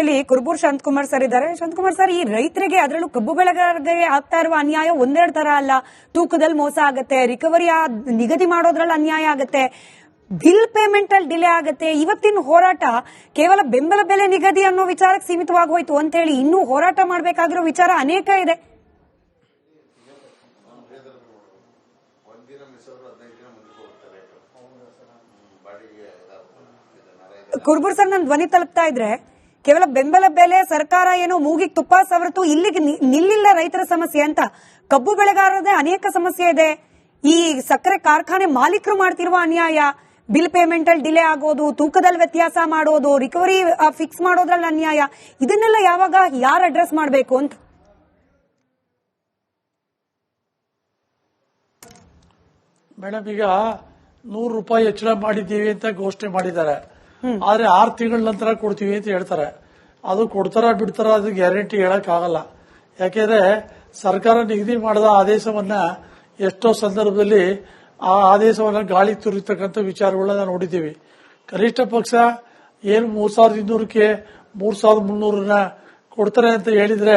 ಇಲ್ಲಿ ಕುರುಬೂರ್ ಶಾಂತಕುಮಾರ್ ಸರ್ ಇದ್ದಾರೆ. ಶಾಂತಕುಮಾರ್ ಸರ್, ಈ ರೈತರಿಗೆ ಅದರಲ್ಲೂ ಕಬ್ಬು ಬೆಳೆಗಾರರಿಗೆ ಆಗ್ತಾ ಇರುವ ಅನ್ಯಾಯ ಒಂದೆರಡು ತರ ಅಲ್ಲ. ತೂಕದಲ್ಲಿ ಮೋಸ ಆಗುತ್ತೆ ರಿಕವರಿ ನಿಗದಿ ಮಾಡೋದ್ರಲ್ಲಿ ಅನ್ಯಾಯ ಆಗತ್ತೆ ಬಿಲ್ ಪೇಮೆಂಟ್ ಅಲ್ಲಿ ಡಿಲೇ ಆಗುತ್ತೆ. ಇವತ್ತಿನ ಹೋರಾಟ ಕೇವಲ ಬೆಂಬಲ ಬೆಲೆ ನಿಗದಿ ಅನ್ನೋ ವಿಚಾರಕ್ಕೆ ಸೀಮಿತವಾಗಿ ಹೋಯ್ತು ಅಂತ ಹೇಳಿ ಇನ್ನೂ ಹೋರಾಟ ಮಾಡಬೇಕಾಗಿರೋ ವಿಚಾರ ಅನೇಕ ಇದೆ. ಕುರ್ಬುರ್ ಸರ್ ನನ್ನ ಧ್ವನಿ ತಲುಪ್ತಾ ಇದ್ರೆ ಕೇವಲ ಬೆಂಬಲ ಬೆಲೆ ಸರ್ಕಾರ ಏನು ಮೂಗಿಗೆ ತುಪ್ಪ ಸವರತು ಇಲ್ಲಿಗೆ ನಿಲ್ಲಿಲ್ಲ ರೈತರ ಸಮಸ್ಯೆ ಅಂತ. ಕಬ್ಬು ಬೆಳೆಗಾರರದೇ ಅನೇಕ ಸಮಸ್ಯೆ ಇದೆ. ಈ ಸಕ್ಕರೆ ಕಾರ್ಖಾನೆ ಮಾಲೀಕರು ಮಾಡ್ತಿರುವ ಅನ್ಯಾಯ. ಬಿಲ್ ಪೇಮೆಂಟ್ ಅಲ್ಲಿ ಡಿಲೇ ಆಗೋದು, ತೂಕದಲ್ಲಿ ವ್ಯತ್ಯಾಸ ಮಾಡೋದು, ರಿಕವರಿ ಫಿಕ್ಸ್ ಮಾಡೋದ್ರಲ್ಲಿ ಅನ್ಯಾಯ. ಇದನ್ನೆಲ್ಲ ಯಾವಾಗ ಯಾರು ಅಡ್ರೆಸ್ ಮಾಡಬೇಕು ಅಂತ? ಮೇಡಮ್, ಈಗ ನೂರು ರೂಪಾಯಿ ಹೆಚ್ಚಳ ಮಾಡಿದ್ದೀವಿ ಅಂತ ಘೋಷಣೆ ಮಾಡಿದ್ದಾರೆ. ಆದ್ರೆ ಆರು ತಿಂಗಳ ನಂತರ ಕೊಡ್ತೀವಿ ಅಂತ ಹೇಳ್ತಾರೆ. ಅದು ಕೊಡ್ತಾರ ಬಿಡ್ತಾರ ಅದು ಗ್ಯಾರಂಟಿ ಹೇಳಕ್ ಆಗಲ್ಲ. ಯಾಕೆಂದ್ರೆ ಸರ್ಕಾರ ನಿಗದಿ ಮಾಡಿದ ಆದೇಶವನ್ನ ಎಷ್ಟೋ ಸಂದರ್ಭದಲ್ಲಿ ಆ ಆದೇಶವನ್ನ ಗಾಳಿ ತುರಿತಕ್ಕಂಥ ವಿಚಾರಗಳನ್ನ ನೋಡಿದ್ದೀವಿ. ಕನಿಷ್ಠ ಪಕ್ಷ ಏನು ಮೂರ್ ಸಾವಿರದ ಇನ್ನೂರಕ್ಕೆ ಮೂರ್ ಸಾವಿರದ ಮುನ್ನೂರನ್ನ ಕೊಡ್ತಾರೆ ಅಂತ ಹೇಳಿದ್ರೆ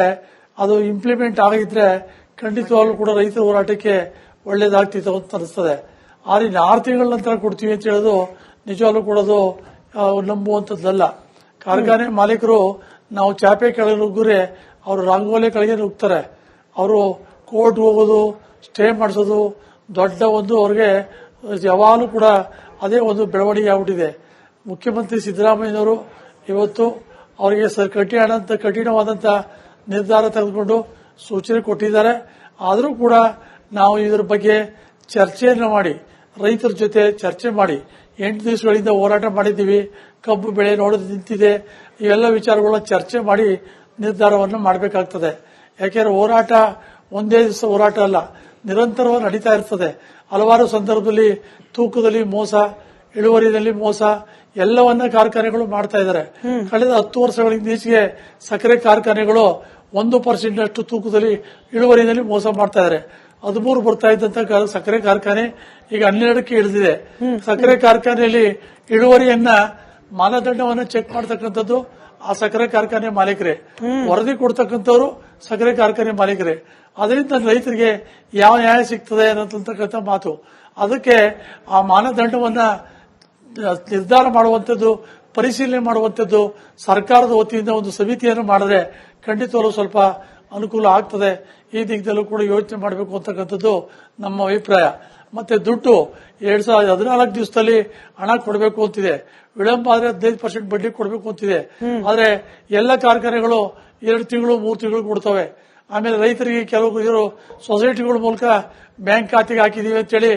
ಅದು ಇಂಪ್ಲಿಮೆಂಟ್ ಆಗಿದ್ರೆ ಖಂಡಿತವಾಗ್ಲೂ ಕೂಡ ರೈತರ ಹೋರಾಟಕ್ಕೆ ಒಳ್ಳೇದಾಗ್ತಿತ್ತು ಅಂತ ಅನಿಸ್ತದೆ. ಆದ್ರೆ ಆರು ತಿಂಗಳ ನಂತರ ಕೊಡ್ತೀವಿ ಅಂತ ಹೇಳೋದು ನಿಜವಾಗ್ಲೂ ಕೂಡ ನಂಬುವಂಥದ್ದಲ್ಲ. ಕಾರ್ಖಾನೆ ಮಾಲೀಕರು ನಾವು ಚಾಪೆ ಕೆಳಗೆ ನುಗ್ಗುರೆ ಅವರು ರಂಗೋಲಿ ಕೆಳಗೆ ನುಗ್ತಾರೆ ಅವರು ಕೋರ್ಟ್ ಹೋಗೋದು, ಸ್ಟೇ ಮಾಡಿಸೋದು, ದೊಡ್ಡ ಒಂದು ಅವ್ರಿಗೆ ಯಾವಾಗಲೂ ಕೂಡ ಅದೇ ಒಂದು ಬೆಳವಣಿಗೆ ಆಗ್ಬಿಟ್ಟಿದೆ. ಮುಖ್ಯಮಂತ್ರಿ ಸಿದ್ದರಾಮಯ್ಯನವರು ಇವತ್ತು ಅವರಿಗೆ ಸರ್ ಕಠಿಣ ಕಠಿಣವಾದಂತ ನಿರ್ಧಾರ ತೆಗೆದುಕೊಂಡು ಸೂಚನೆ ಕೊಟ್ಟಿದ್ದಾರೆ. ಆದರೂ ಕೂಡ ನಾವು ಇದರ ಬಗ್ಗೆ ಚರ್ಚೆಯನ್ನು ಮಾಡಿ, ರೈತರ ಜೊತೆ ಚರ್ಚೆ ಮಾಡಿ ಎಂಟು ದಿವಸಗಳಿಂದ ಹೋರಾಟ ಮಾಡಿದ್ದೀವಿ ಕಬ್ಬು ಬೆಳೆ ನೋಡೋದು ನಿಂತಿದೆ ಇವೆಲ್ಲ ವಿಚಾರಗಳನ್ನ ಚರ್ಚೆ ಮಾಡಿ ನಿರ್ಧಾರವನ್ನು ಮಾಡಬೇಕಾಗ್ತದೆ. ಯಾಕೆಂದ್ರೆ ಹೋರಾಟ ಒಂದೇ ದಿವಸ ಹೋರಾಟ ಅಲ್ಲ ನಿರಂತರವಾಗಿ ನಡೀತಾ ಇರ್ತದೆ. ಹಲವಾರು ಸಂದರ್ಭದಲ್ಲಿ ತೂಕದಲ್ಲಿ ಮೋಸ ಇಳುವರಿಯಲ್ಲಿ ಮೋಸ ಎಲ್ಲವನ್ನ ಕಾರ್ಖಾನೆಗಳು ಮಾಡ್ತಾ ಇದ್ದಾರೆ. ಕಳೆದ ಹತ್ತು ವರ್ಷಗಳಿಂದ ಈಚೆಗೆ ಸಕ್ಕರೆ ಕಾರ್ಖಾನೆಗಳು ಒಂದು ಪರ್ಸೆಂಟ್ ಅಷ್ಟು ತೂಕದಲ್ಲಿ ಇಳುವರಿಯಲ್ಲಿ ಮೋಸ ಮಾಡ್ತಾ ಇದ್ದಾರೆ. ಹದಿಮೂರು ಬರ್ತಾ ಇದ್ದಂತ ಸಕ್ಕರೆ ಕಾರ್ಖಾನೆ ಈಗ ಹನ್ನೆರಡಕ್ಕೆ ಇಳಿದಿದೆ. ಸಕ್ಕರೆ ಕಾರ್ಖಾನೆಯಲ್ಲಿ ಇಳುವರಿಯನ್ನ ಮಾನದಂಡವನ್ನು ಚೆಕ್ ಮಾಡತಕ್ಕಂಥದ್ದು ಆ ಸಕ್ಕರೆ ಕಾರ್ಖಾನೆ ಮಾಲೀಕರೇ. ವರದಿ ಕೊಡ್ತಕ್ಕಂಥವ್ರು ಸಕ್ಕರೆ ಕಾರ್ಖಾನೆ ಮಾಲೀಕರೇ. ಅದರಿಂದ ರೈತರಿಗೆ ಯಾವ ನ್ಯಾಯ ಸಿಗ್ತದೆ ಅನ್ನತಕ್ಕಂಥ ಮಾತು. ಅದಕ್ಕೆ ಆ ಮಾನದಂಡವನ್ನ ನಿರ್ಧಾರ ಮಾಡುವಂಥದ್ದು ಪರಿಶೀಲನೆ ಮಾಡುವಂಥದ್ದು ಸರ್ಕಾರದ ವತಿಯಿಂದ ಒಂದು ಸಮಿತಿಯನ್ನು ಮಾಡಿದ್ರೆ ಖಂಡಿತವಾಗ್ಲೂ ಸ್ವಲ್ಪ ಅನುಕೂಲ ಆಗ್ತದೆ. ಈ ದಿಕ್ಕದಲ್ಲೂ ಕೂಡ ಯೋಚನೆ ಮಾಡಬೇಕು ಅಂತಕ್ಕಂಥದ್ದು ನಮ್ಮ ಅಭಿಪ್ರಾಯ. ಮತ್ತೆ ದುಡ್ಡು ಎರಡ್ ಸಾವಿರದ ಹದಿನಾಲ್ಕು ದಿವಸದಲ್ಲಿ ಹಣ ಕೊಡಬೇಕು ಅಂತಿದೆ. ವಿಳಂಬ ಆದ್ರೆ ಹದಿನೈದು ಪರ್ಸೆಂಟ್ ಬಡ್ಡಿ ಕೊಡಬೇಕು ಅಂತಿದೆ. ಆದ್ರೆ ಎಲ್ಲ ಕಾರ್ಖಾನೆಗಳು ಎರಡು ತಿಂಗಳು ಮೂರು ತಿಂಗಳು ಕೊಡ್ತವೆ. ಆಮೇಲೆ ರೈತರಿಗೆ ಕೆಲವು ಇವರು ಸೊಸೈಟಿಗಳ ಮೂಲಕ ಬ್ಯಾಂಕ್ ಖಾತೆಗೆ ಹಾಕಿದೀವಿ ಅಂತೇಳಿ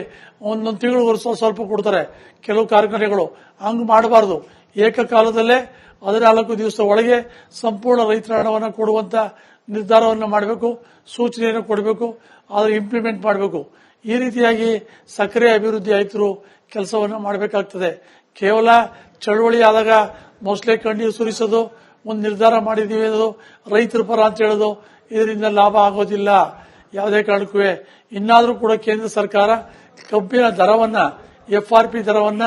ಒಂದೊಂದು ತಿಂಗಳು ವರ್ಷ ಸ್ವಲ್ಪ ಕೊಡ್ತಾರೆ. ಕೆಲವು ಕಾರ್ಖಾನೆಗಳು. ಹಂಗ್ ಮಾಡಬಾರದು. ಏಕಕಾಲದಲ್ಲೇ ಹದಿನಾಲ್ಕು ದಿವಸ ಒಳಗೆ ಸಂಪೂರ್ಣ ರೈತರ ಹಣವನ್ನು ಕೊಡುವಂತ ನಿರ್ಧಾರವನ್ನು ಮಾಡಬೇಕು, ಸೂಚನೆಯನ್ನು ಕೊಡಬೇಕು, ಆದರೆ ಇಂಪ್ಲಿಮೆಂಟ್ ಮಾಡಬೇಕು. ಈ ರೀತಿಯಾಗಿ ಸಕ್ಕರೆ ಅಭಿವೃದ್ಧಿ ಆಯುಕ್ತರು ಕೆಲಸವನ್ನು ಮಾಡಬೇಕಾಗ್ತದೆ. ಕೇವಲ ಚಳುವಳಿ ಆದಾಗ ಮೊಸಳೆ ಕಣ್ಣೀರು ಸುರಿಸೋದು ಒಂದು ನಿರ್ಧಾರ ಮಾಡಿದೀವಿ ಅನ್ನೋದು ರೈತರ ಪರ ಅಂತ ಹೇಳೋದು ಇದರಿಂದ ಲಾಭ ಆಗೋದಿಲ್ಲ. ಯಾವುದೇ ಕಾರಣಕ್ಕೂ. ಇನ್ನಾದರೂ ಕೂಡ ಕೇಂದ್ರ ಸರ್ಕಾರ ಕಬ್ಬಿನ ದರವನ್ನ ಎಫ್ ಆರ್ ಪಿ ದರವನ್ನ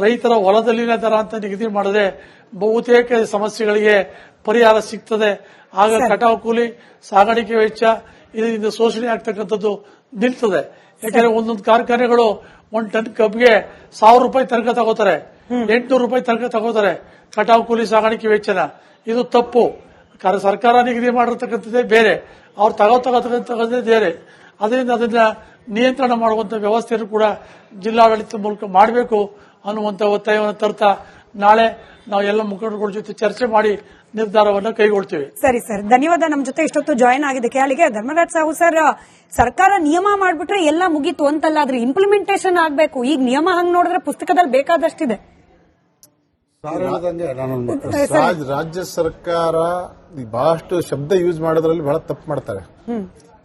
ರೈತರ ಹೊಲದಲ್ಲಿನ ದರ ಅಂತ ನಿಗದಿ ಮಾಡಿದ್ರೆ ಬಹುತೇಕ ಸಮಸ್ಯೆಗಳಿಗೆ ಪರಿಹಾರ ಸಿಗ್ತದೆ. ಆಗ ಕಟಾವು ಕೂಲಿ ಸಾಗಾಣಿಕೆ ವೆಚ್ಚ ಇದರಿಂದ ಶೋಷಣೆ ಆಗ್ತಕ್ಕಂಥದ್ದು ನಿಲ್ತದೆ. ಯಾಕಂದ್ರೆ ಒಂದೊಂದು ಕಾರ್ಖಾನೆಗಳು ಒಂದ್ ಟನ್ ಕಬ್ಬಿಗೆ ಸಾವಿರ ರೂಪಾಯಿ ತನಕ ತಗೋತಾರೆ. ಎಂಟುನೂರು ರೂಪಾಯಿ ತನಕ ತಗೋತಾರೆ. ಕಟಾವು ಕೂಲಿ ಸಾಗಾಣಿಕೆ ವೆಚ್ಚನ. ಇದು ತಪ್ಪು. ಕಾರ- ಸರ್ಕಾರ ನಿಗದಿ ಮಾಡಿರ್ತಕ್ಕಂಥದ್ದೇ ಬೇರೆ. ಅವ್ರು ತಗೋ ತಗೋತಕ್ಕಂಥದ್ದೇ ಬೇರೆ. ಅದರಿಂದ ಅದನ್ನ ನಿಯಂತ್ರಣ ಮಾಡುವಂತ ವ್ಯವಸ್ಥೆಯನ್ನು ಕೂಡ ಜಿಲ್ಲಾಡಳಿತ ಮೂಲಕ ಮಾಡಬೇಕು. ಅನ್ನುವಂತ ಒತ್ತಾಯವನ್ನು ತರ್ತಾ ನಾಳೆ ನಾವು ಎಲ್ಲ ಮುಖಂಡರುಗಳ ಜೊತೆ ಚರ್ಚೆ ಮಾಡಿ ನಿರ್ಧಾರವನ್ನು ಕೈಗೊಳ್ತೀವಿ. ಸರಿ ಸರ್ ಧನ್ಯವಾದ. ನಮ್ಮ ಜೊತೆ ಇಷ್ಟೊತ್ತು ಜಾಯಿನ್ ಆಗಿದ್ದಕ್ಕೆ ಅಲ್ಲಿಗೆ ಧರ್ಮರಾಜ್ ಸಾಹು ಸರ್ ಸರ್ಕಾರ ನಿಯಮ ಮಾಡ್ಬಿಟ್ರೆ ಎಲ್ಲ ಮುಗೀತು ಅಂತಲ್ಲ ಆದ್ರೆ ಇಂಪ್ಲಿಮೆಂಟೇಷನ್ ಆಗ್ಬೇಕು. ಈಗ ನಿಯಮ ಹಂಗ್ ನೋಡಿದ್ರೆ ಪುಸ್ತಕದಲ್ಲಿ ಬೇಕಾದಷ್ಟಿದೆ. ರಾಜ್ಯ ಸರ್ಕಾರ ಈ ಬಹಳಷ್ಟು ಶಬ್ದ ಯೂಸ್ ಮಾಡೋದ್ರಲ್ಲಿ ಬಹಳ ತಪ್ಪು ಮಾಡ್ತಾರೆ.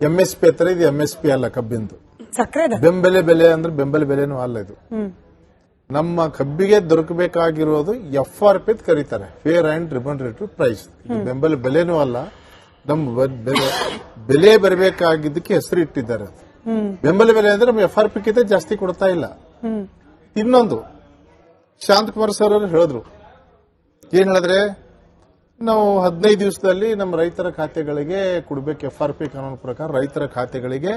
ಎಂ ಎಸ್ ಪಿ ಹತ್ರ ಇದು ಎಂ ಎಸ್ ಪಿ ಅಲ್ಲ ಕಬ್ಬಿಂದು. ಸಕ್ಕರೆ ಬೆಂಬಲ ಬೆಲೆ ಅಂದ್ರೆ ಬೆಂಬಲ ಬೆಲೆನೂ ಅಲ್ಲ ಇದು. ನಮ್ಮ ಕಬ್ಬಿಗೆ ದೊರಕಬೇಕಾಗಿರೋದು ಎಫ್ ಆರ್ ಪಿ ಅಂತ ಕರೀತಾರೆ ಫೇರ್ ಅಂಡ್ ರಿಬನ್ರೇಟಿವ್ ಪ್ರೈಸ್ ಬೆಂಬಲ ಬೆಲೆನೂ ಅಲ್ಲ. ನಮ್ಮ ಬೆಲೆ ಬರಬೇಕಾಗಿದ್ದಕ್ಕೆ ಹೆಸರು ಇಟ್ಟಿದ್ದಾರೆ. ಬೆಂಬಲ ಬೆಲೆ ಅಂದ್ರೆ ನಮ್ಮ ಎಫ್ ಆರ್ ಪಿ ಕಿಂತ ಜಾಸ್ತಿ ಕೊಡ್ತಾ ಇಲ್ಲ. ಇನ್ನೊಂದು ಶಾಂತಕುಮಾರ್ ಸರ್ ಅವರು ಹೇಳಿದ್ರು. ಏನ್ ಹೇಳಿದ್ರೆ ನಾವು ಹದಿನೈದು ದಿವಸದಲ್ಲಿ ನಮ್ಮ ರೈತರ ಖಾತೆಗಳಿಗೆ ಕೊಡಬೇಕು ಎಫ್ ಆರ್ ಪಿ ಕಾನೂನು ಪ್ರಕಾರ ರೈತರ ಖಾತೆಗಳಿಗೆ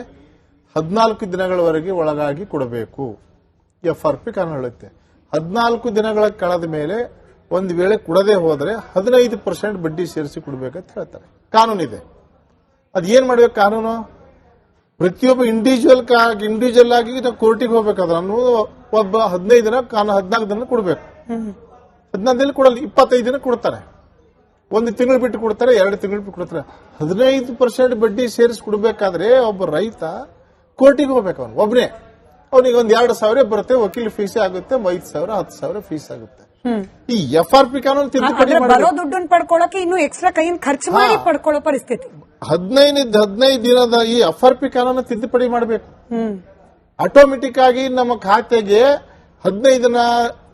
ಹದಿನಾಲ್ಕು ದಿನಗಳವರೆಗೆ ಒಳಗಾಗಿ ಕೊಡಬೇಕು. ಎಫ್ ಆರ್ ಪಿ ಕಾನೂನು ಹೇಳುತ್ತೆ ಹದಿನಾಲ್ಕು ದಿನಗಳ ಕಳೆದ ಮೇಲೆ ಒಂದು ವೇಳೆ ಕೊಡದೆ ಹೋದರೆ ಹದಿನೈದು ಪರ್ಸೆಂಟ್ ಬಡ್ಡಿ ಸೇರಿಸಿ ಕೊಡಬೇಕಂತ ಹೇಳ್ತಾರೆ. ಕಾನೂನಿದೆ ಅದು ಏನು ಮಾಡ್ಬೇಕು ಕಾನೂನು? ಪ್ರತಿಯೊಬ್ಬ ಇಂಡಿವಿಜುವಲ್ ಇಂಡಿವಿಜುವಲ್ ಆಗಿ ಕೋರ್ಟಿಗೆ ಹೋಗ್ಬೇಕಾದ್ರೆ ಅನ್ನೋದು ಒಬ್ಬ ಹದಿನೈದು ದಿನ ಕಾನೂನು, ಹದಿನಾಲ್ಕು ದಿನ ಕೊಡಬೇಕು. ಹದಿನಾಲ್ಕು ದಿನ ಕೊಡಲ್ಲ, ಇಪ್ಪತ್ತೈದು ದಿನ ಕೊಡ್ತಾರೆ. ಒಂದು ತಿಂಗಳು ಬಿಟ್ಟು ಕೊಡ್ತಾರೆ, ಎರಡು ತಿಂಗಳು ಬಿಟ್ಟು ಕೊಡ್ತಾರೆ. ಹದಿನೈದು ಪರ್ಸೆಂಟ್ ಬಡ್ಡಿ ಸೇರಿಸಿ ಕೊಡಬೇಕಾದ್ರೆ ಒಬ್ಬ ರೈತ ಕೋರ್ಟಿಗೆ ಹೋಗ್ಬೇಕು ಅವನು ಒಬ್ಬನೇ ಅವನಿಗೆ ಒಂದ್ ಎರಡು ಸಾವಿರ ಬರುತ್ತೆ ವಕೀಲ ಫೀಸ್ ಆಗುತ್ತೆ ಐದು ಸಾವಿರ ಹತ್ತು ಸಾವಿರ ಫೀಸ್ ಆಗುತ್ತೆ. ಈ ಎಫ್ ಆರ್ ಪಿ ಕಾನೂನು ತಿದ್ದುಪಡಿ ಬರೋ ದುಡ್ಡನ್ನ ಪಡ್ಕೊಳಕ್ಕೆ ಇನ್ನು ಎಕ್ಸ್ಟ್ರಾ ಕೈಯಿಂದ ಖರ್ಚು ಮಾಡಿ. ಪಡ್ಕೊಳ್ಳೋ ಪರಿಸ್ಥಿತಿ. ಹದಿನೈದು ಹದಿನೈದು ದಿನದ ಈ ಎಫ್ ಆರ್ ಪಿ ಕಾನೂನು ತಿದ್ದುಪಡಿ ಮಾಡಬೇಕು. ಆಟೋಮೆಟಿಕ್ ಆಗಿ ನಮ್ಮ ಖಾತೆಗೆ ಹದಿನೈದು ದಿನ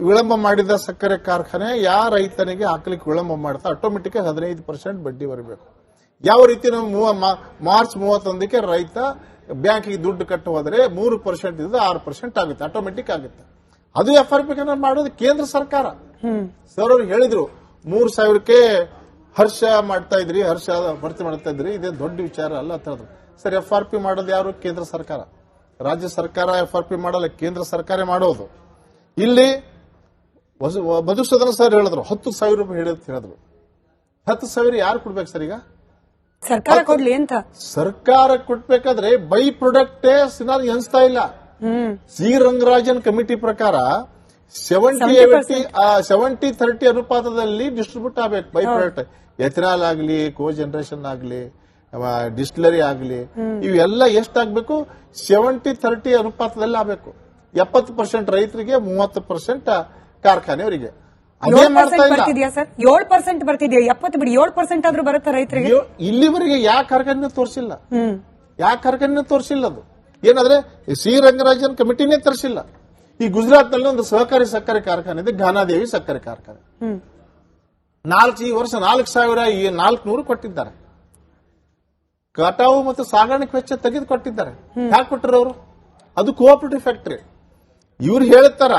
ವಿಳಂಬ ಮಾಡಿದ ಸಕ್ಕರೆ ಕಾರ್ಖಾನೆ ಯಾವ ರೈತನಿಗೆ ಹಾಕ್ಲಿಕ್ಕೆ ವಿಳಂಬ ಮಾಡ್ತಾ ಆಟೋಮೆಟಿಕ್ ಹದಿನೈದು ಪರ್ಸೆಂಟ್ ಬಡ್ಡಿ ಬರಬೇಕು. ಯಾವ ರೀತಿ ನಾವು ಮಾರ್ಚ್ ಮೂವತ್ತೊಂದಕ್ಕೆ ರೈತ ಬ್ಯಾಂಕಿಗೆ ದುಡ್ಡು ಕಟ್ಟು ಹೋದ್ರೆ ಮೂರು ಪರ್ಸೆಂಟ್ ಇದ್ದು ಆರು ಪರ್ಸೆಂಟ್ ಆಗುತ್ತೆ ಆಟೋಮೆಟಿಕ್ ಆಗುತ್ತೆ. ಅದು ಎಫ್ ಆರ್ ಪಿ ಮಾಡೋದು ಕೇಂದ್ರ ಸರ್ಕಾರ. ಸರ್ ಅವ್ರು ಹೇಳಿದ್ರು, ಮೂರು ಸಾವಿರಕ್ಕೆ ಹರ್ಷ ಮಾಡ್ತಾ ಇದ್ರಿ, ಹರ್ಷ ಭರ್ತಿ ಮಾಡ್ತಾ ಇದ್ರಿ, ಇದೇ ದೊಡ್ಡ ವಿಚಾರ ಅಲ್ಲ ಅಂತ ಹೇಳಿದ್ರು. ಸರ್ ಎಫ್ ಆರ್ ಪಿ ಮಾಡೋದು ಯಾರು? ಕೇಂದ್ರ ಸರ್ಕಾರ. ರಾಜ್ಯ ಸರ್ಕಾರ ಎಫ್ ಆರ್ ಪಿ ಮಾಡಲ್ಲ, ಕೇಂದ್ರ ಸರ್ಕಾರ ಮಾಡೋದು. ಇಲ್ಲಿ ಮಧುಸೂದನ ಸರ್ ಹೇಳಿದ್ರು, ಹತ್ತು ಸಾವಿರ ರೂಪಾಯಿ ಹೇಳಿದ್ರು ಹತ್ತು ಸಾವಿರ ಯಾರು ಕೊಡ್ಬೇಕು ಸರ್ ಈಗ? ಸರ್ಕಾರ ಕೊಡ್ಲಿ ಅಂತ. ಸರ್ಕಾರ ಕೊಡ್ಬೇಕಾದ್ರೆ ಬೈ ಪ್ರೊಡಕ್ಟ್ ಸಿನಾರಿ ಎನ್ಸ್ತಾ ಇಲ್ಲ. ಸಿ ರಂಗರಾಜನ್ ಕಮಿಟಿ ಪ್ರಕಾರ ಸೆವೆಂಟಿ 70% ಸೆವೆಂಟಿ ಥರ್ಟಿ ಅನುಪಾತದಲ್ಲಿ ಡಿಸ್ಟ್ರಿಬ್ಯೂಟ್ ಆಗ್ಬೇಕು ಬೈ ಪ್ರೊಡಕ್ಟ್. ಎಥನಾಲ್ ಆಗಲಿ ಕೋ ಜನರೇಷನ್ ಆಗಲಿ ಡಿಸ್ಟಿಲರಿ ಆಗಲಿ ಇವೆಲ್ಲ ಎಷ್ಟಾಗಬೇಕು ಸೆವೆಂಟಿ ಥರ್ಟಿ ಅನುಪಾತದಲ್ಲಿ ಆಗಬೇಕು. ಎಪ್ಪತ್ತು ಪರ್ಸೆಂಟ್ ರೈತರಿಗೆ ಮೂವತ್ತು ಪರ್ಸೆಂಟ್ ಕಾರ್ಖಾನೆಯವರಿಗೆ. ಏಳು ಪರ್ಸೆಂಟ್ ಬರ್ತಿದ್ಯಾ ಸರ್? ಏಳು ಪರ್ಸೆಂಟ್ ಬರ್ತಿದ್ಯಾ? ಎಪ್ಪತ್ತು ಬಿಡಿ ಏಳು ಪರ್ಸೆಂಟ್ ಆದ್ರೂ ಬರುತ್ತಾ ರೈತರಿಗೆ? ಇಲ್ಲಿವರೆಗೆ ಯಾಕೆ ಕಾರ್ಖಾನೆ ತೋರಿಸಿಲ್ಲ? ಯಾಕೆ ಕಾರ್ಖಾನೆ ತೋರಿಸಿಲ್ಲ ಅದು? ಏನಾದ್ರೆ ಸಿ ರಂಗರಾಜನ್ ಕಮಿಟಿನೇ ತರಿಸಿಲ್ಲ. ಈ ಗುಜರಾತ್ನಲ್ಲಿ ಒಂದು ಸಹಕಾರಿ ಸಕ್ಕರೆ ಕಾರ್ಖಾನೆ ಇದೆ ಘಾನಾದೇವಿ ಸಕ್ಕರೆ ಕಾರ್ಖಾನೆ. ನಾಲ್ಕು ಈ ವರ್ಷ ನಾಲ್ಕು ಸಾವಿರ ನಾಲ್ಕು ನೂರು ಕೊಟ್ಟಿದ್ದಾರೆ. ಕಟಾವು ಮತ್ತು ಸಾಗಾಣಿಕೆ ವೆಚ್ಚ ತೆಗೆದು ಕೊಟ್ಟಿದ್ದಾರೆ. ಯಾಕೆ ಕೊಟ್ಟರು ಅವರು? ಅದು ಕೋಆಪರೇಟಿವ್ ಫ್ಯಾಕ್ಟರಿ ಇವ್ರು ಹೇಳ್ತಾರ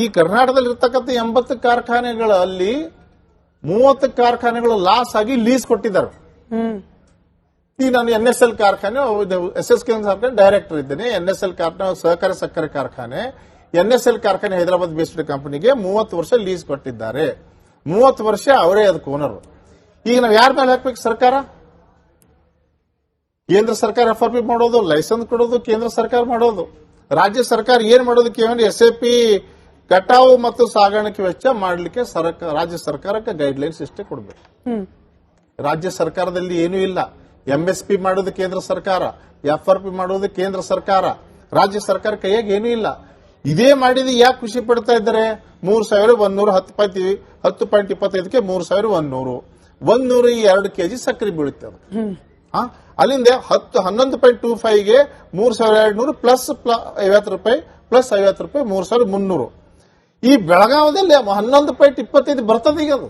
ಈ ಕರ್ನಾಟಕದಲ್ಲಿ ಇರ್ತಕ್ಕಂಥ ಎಂಬತ್ತು ಕಾರ್ಖಾನೆಗಳಲ್ಲಿ ಮೂವತ್ತು ಕಾರ್ಖಾನೆಗಳು ಲಾಸ್ ಆಗಿ ಲೀಸ್ ಕೊಟ್ಟಿದ್ದಾರೆ. ಈ ನಾನು ಎನ್ ಎಸ್ ಎಲ್ ಕಾರ್ಖಾನೆ ಎಸ್ ಎಸ್ ಕೆ ಕಾರ್ಖಾನೆ ಡೈರೆಕ್ಟರ್ ಇದ್ದೇನೆ. ಎನ್ ಎಸ್ ಎಲ್ ಕಾರ್ಖಾನೆ ಸಹಕಾರಿ ಸಕ್ಕರೆ ಕಾರ್ಖಾನೆ. ಎನ್ ಎಸ್ ಎಲ್ ಕಾರ್ಖಾನೆ ಹೈದರಾಬಾದ್ ಬೇಸ್ಡ್ ಕಂಪನಿಗೆ ಮೂವತ್ತು ವರ್ಷ ಲೀಸ್ ಕೊಟ್ಟಿದ್ದಾರೆ. ಮೂವತ್ತು ವರ್ಷ ಅವರೇ ಅದಕ್ಕೆ ಓನರ್ ಈಗ ನಾವು ಯಾರ ಮೇಲೆ ಹಾಕ್ಬೇಕು ಸರ್ಕಾರ? ಕೇಂದ್ರ ಸರ್ಕಾರ ಎಫ್ ಆರ್ ಪಿ ಮಾಡೋದು ಲೈಸೆನ್ಸ್ ಕೊಡೋದು ಕೇಂದ್ರ ಸರ್ಕಾರ ಮಾಡೋದು. ರಾಜ್ಯ ಸರ್ಕಾರ ಏನ್ ಮಾಡೋದಕ್ಕೆ ಎಸ್ ಎ ಪಿ ಕಟಾವು ಮತ್ತು ಸಾಗಾಣಿಕೆ ವೆಚ್ಚ ಮಾಡಲಿಕ್ಕೆ ಸರ್ಕಾರ ರಾಜ್ಯ ಸರ್ಕಾರಕ್ಕೆ ಗೈಡ್ಲೈನ್ಸ್ ಇಷ್ಟೇ ಕೊಡಬೇಕು. ರಾಜ್ಯ ಸರ್ಕಾರದಲ್ಲಿ ಏನೂ ಇಲ್ಲ. ಎಂಎಸ್ಪಿ ಮಾಡೋದು ಕೇಂದ್ರ ಸರ್ಕಾರ ಎಫ್ ಆರ್ ಪಿ ಮಾಡೋದು ಕೇಂದ್ರ ಸರ್ಕಾರ ರಾಜ್ಯ ಸರ್ಕಾರ ಕೈಯಾಗ ಏನೂ ಇಲ್ಲ. ಇದೇ ಮಾಡಿದ ಯಾಕೆ ಖುಷಿ ಪಡ್ತಾ ಇದ್ದಾರೆ? ಮೂರ್ ಸಾವಿರ ಒಂದೂರು ಹತ್ತು ಪಾಯಿಂಟ್ ಹತ್ತು ಪಾಯಿಂಟ್ ಇಪ್ಪತ್ತೈದಕ್ಕೆ ಮೂರ್ ಸಾವಿರ ಒಂದೂರು ಒಂದೂರು ಎರಡು ಕೆಜಿ ಸಕ್ಕರೆ ಬೀಳುತ್ತೆ ಅದು. ಆ? ಅಲ್ಲಿಂದ ಹತ್ತು ಹನ್ನೊಂದು ಪಾಯಿಂಟ್ ಟೂ ಫೈವ್ಗೆ ಮೂರ್ ಸಾವಿರ ಎರಡು ನೂರು ಪ್ಲಸ್ ಐವತ್ತು ರೂಪಾಯಿ ಪ್ಲಸ್ ಐವತ್ತು ರೂಪಾಯಿ ಮೂರ್ ಸಾವಿರ ಮುನ್ನೂರು. ಈ ಬೆಳಗಾವದಲ್ಲಿ ಹನ್ನೊಂದು ಪಾಯಿಂಟ್ ಇಪ್ಪತ್ತೈದು ಬರ್ತದೆ ಈಗ ಅದು.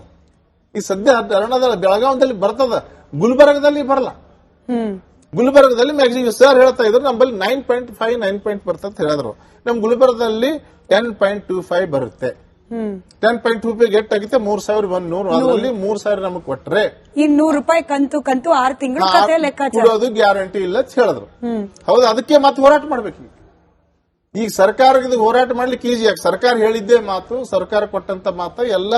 ಈ ಸದ್ಯ ಅರಣ್ಯದಲ್ಲಿ ಬೆಳಗಾವದಲ್ಲಿ ಬರ್ತದ. ಗುಲ್ಬರ್ಗದಲ್ಲಿ ಬರಲ್ಲ. ಗುಲ್ಬರ್ಗದಲ್ಲಿ ಮ್ಯಾಕ್ಸಿಮಮ್ ಸರ್ ಹೇಳ್ತಾ ಇದ್ರು ನಮ್ಮಲ್ಲಿ nine point five nine point ಬರ್ತದೆ ಅಂತ ಹೇಳಿದ್ರು. ನಮ್ ಗುಲ್ಬರ್ಗದಲ್ಲಿ ಟೆನ್ ಪಾಯಿಂಟ್ ಟೂ ಫೈವ್ ಬರುತ್ತೆ. Ten point two five get ಆಗಿತ್ತೆ ಮೂರ್ ಸಾವಿರ ಒಂದ್ ನೂರು. ಅದರಲ್ಲಿ ಮೂರ್ ಸಾವಿರ ನಮಗೆ ಕೊಟ್ರೆ ಇನ್ನೂರು ನೂರು ರೂಪಾಯಿ ಕಂತು ಕಂತು ಆರು ತಿಂಗಳು ಕೊಡೋದು ಗ್ಯಾರಂಟಿ ಇಲ್ಲ ಅಂತ ಹೇಳಿದ್ರು. ಹೌದು ಅದಕ್ಕೆ ಮತ್ತೆ ಹೋರಾಟ ಮಾಡ್ಬೇಕು ಈಗ. ಸರ್ಕಾರದ ಹೋರಾಟ ಮಾಡ್ಲಿಕ್ಕೆ ಈಜಿ ಯಾಕೆ? ಸರ್ಕಾರ ಹೇಳಿದ್ದೇ ಮಾತು ಸರ್ಕಾರ ಕೊಟ್ಟಂತ ಮಾತು ಎಲ್ಲ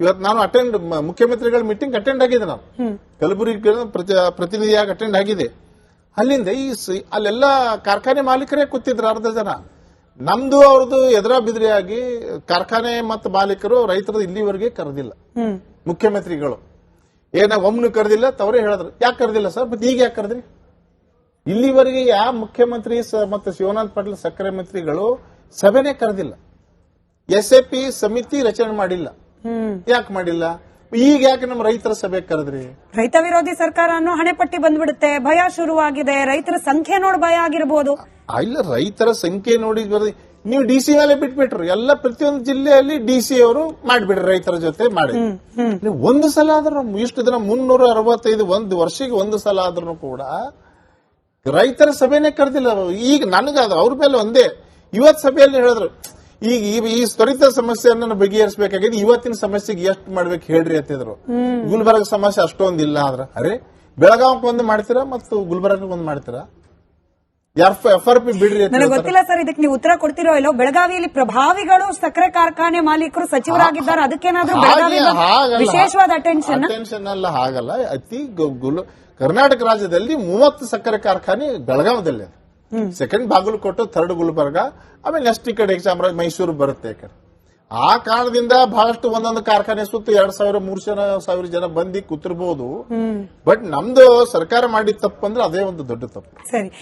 ಇವತ್ತು ನಾನು ಅಟೆಂಡ್ ಮುಖ್ಯಮಂತ್ರಿಗಳ ಮೀಟಿಂಗ್ ಅಟೆಂಡ್ ಆಗಿದೆ ನಾನು. ಕಲಬುರಗಿ ಪ್ರತಿ- ಪ್ರತಿನಿಧಿಯಾಗಿ ಅಟೆಂಡ್ ಆಗಿದೆ. ಅಲ್ಲಿಂದ ಈ ಅಲ್ಲೆಲ್ಲ ಕಾರ್ಖಾನೆ ಮಾಲೀಕರೇ ಕೂತಿದ್ರು ಅರ್ಧ ಜನ. ನಮ್ದು ಅವ್ರದ್ದು ಎದುರ ಬಿದ್ರಿಯಾಗಿ ಕಾರ್ಖಾನೆ ಮತ್ತು ಮಾಲೀಕರು ರೈತರ ಇಲ್ಲಿವರೆಗೆ ಕರೆದಿಲ್ಲ. ಮುಖ್ಯಮಂತ್ರಿಗಳು. ಏನ ಒಮ್ಮನು ಕರೆದಿಲ್ಲ ತವರೇ ಹೇಳಿದ್ರು. ಯಾಕೆ ಕರೆದಿಲ್ಲ ಸರ್? ಮತ್ತೆ ಈಗ ಯಾಕೆ ಕರೆದ್ರಿ? ಇಲ್ಲಿವರೆಗೆ ಯಾವ ಮುಖ್ಯಮಂತ್ರಿ ಮತ್ತು ಶಿವನಾಥ್ ಪಾಟೀಲ್ ಸಕ್ಕರೆ ಮಂತ್ರಿಗಳು ಸಭೆನೇ ಕರೆದಿಲ್ಲ. ಎಸ್ ಎ ಪಿ ಸಮಿತಿ ರಚನೆ ಮಾಡಿಲ್ಲ. ಯಾಕೆ ಮಾಡಿಲ್ಲ? ಈಗ ಯಾಕೆ ನಮ್ಮ ರೈತರ ಸಭೆ ಕರೆದ್ರಿ? ರೈತ ವಿರೋಧಿ ಸರ್ಕಾರ ಅನ್ನೋ ಹಣೆಪಟ್ಟಿ ಬಂದ್ಬಿಡುತ್ತೆ. ಭಯ ಶುರುವಾಗಿದೆ. ರೈತರ ಸಂಖ್ಯೆ ನೋಡಿ ಭಯ ಆಗಿರಬಹುದು ಇಲ್ಲ ರೈತರ ಸಂಖ್ಯೆ ನೋಡಿ ನೀವು ಡಿ ಸಿ ಮೇಲೆ ಬಿಟ್ಬಿಟ್ರು. ಎಲ್ಲ ಪ್ರತಿಯೊಂದು ಜಿಲ್ಲೆಯಲ್ಲಿ ಡಿ ಸಿ ಅವರು ಮಾಡ್ಬಿಡ್ರಿ ರೈತರ ಜೊತೆ ಮಾಡಿ. ಒಂದು ಸಲ ಆದ್ರೂ ಇಷ್ಟು ದಿನ ಮುನ್ನೂರ ಅರವತ್ತೈದು ಒಂದು ವರ್ಷಕ್ಕೆ ಒಂದು ಸಲ ಆದ್ರೂ ಕೂಡ ರೈತರ ಸಭೆನೇ ಕರೆದಿಲ್ಲ. ಈಗ ನನಗದು ಅವ್ರ ಮೇಲೆ ಒಂದೇ. ಇವತ್ ಸಭೆಯಲ್ಲಿ ಹೇಳಿದ್ರು ಈಗ ಈ- ತ್ವರಿತ ಸಮಸ್ಯೆಯನ್ನ ಬಗೆಹರಿಸಬೇಕಾಗಿದೆ ಇವತ್ತಿನ ಸಮಸ್ಯೆಗೆ ಎಷ್ಟು ಮಾಡ್ಬೇಕು ಹೇಳ್ರಿ ಅಂತಿದ್ರು. ಗುಲ್ಬರ್ಗ ಸಮಸ್ಯೆ ಅಷ್ಟೊಂದಿಲ್ಲ ಆದ್ರ. ಅರೆ ಬೆಳಗಾವಕ್ಕೆ ಒಂದು ಮಾಡ್ತೀರಾ ಮತ್ತು ಗುಲ್ಬರ್ಗ ಒಂದು ಮಾಡ್ತೀರಾ? ಎಫ್ ಆರ್ ಪಿ ಬಿಡ್ರಿ ನನಗೆ ಗೊತ್ತಿಲ್ಲ ಸರ್ ಇದಕ್ಕೆ ನೀವು ಉತ್ತರ ಕೊಡ್ತಿರೋ ಇಲ್ಲೋ? ಬೆಳಗಾವಿಯಲ್ಲಿ ಪ್ರಭಾವಿಗಳು ಸಕ್ಕರೆ ಕಾರ್ಖಾನೆ ಮಾಲೀಕರು ಸಚಿವರಾಗಿದ್ದಾರೆ. ಅದಕ್ಕೇನಾದ್ರೂ ಬೆಳಗಾವಿ ವಿಶೇಷವಾದ ಅಟೆನ್ಷನ್ ಅಟೆನ್ಷನ್ ಅಲ್ಲ ಹಾಗಲ್ಲ. ಅತಿ ಕರ್ನಾಟಕ ರಾಜ್ಯದಲ್ಲಿ ಮೂವತ್ತು ಸಕ್ಕರೆ ಕಾರ್ಖಾನೆ ಬೆಳಗಾವಿದಲ್ಲಿ ಸೆಕೆಂಡ್ ಬಾಗಲಕೋಟೆ ಥರ್ಡ್ ಗುಲ್ಬರ್ಗ ಆಮೇಲೆ ನೆಕ್ಸ್ಟ್ ಈ ಕಡೆ ಚಾಮರಾಜ ಮೈಸೂರು ಬರುತ್ತೆ ಆ ಕಾರಣದಿಂದ ಬಹಳಷ್ಟು ಒಂದೊಂದು ಕಾರ್ಖಾನೆ ಸುತ್ತ ಎರಡ್ ಸಾವಿರ ಮೂರ್ ಜನ ಸಾವಿರ ಜನ ಬಂದಿ ಕೂತಿರ್ಬೋದು. ಬಟ್ ನಮ್ದು ಸರ್ಕಾರ ಮಾಡಿದ ತಪ್ಪು ಅಂದ್ರೆ ಅದೇ ಒಂದು ದೊಡ್ಡ ತಪ್ಪು. ಸರಿ.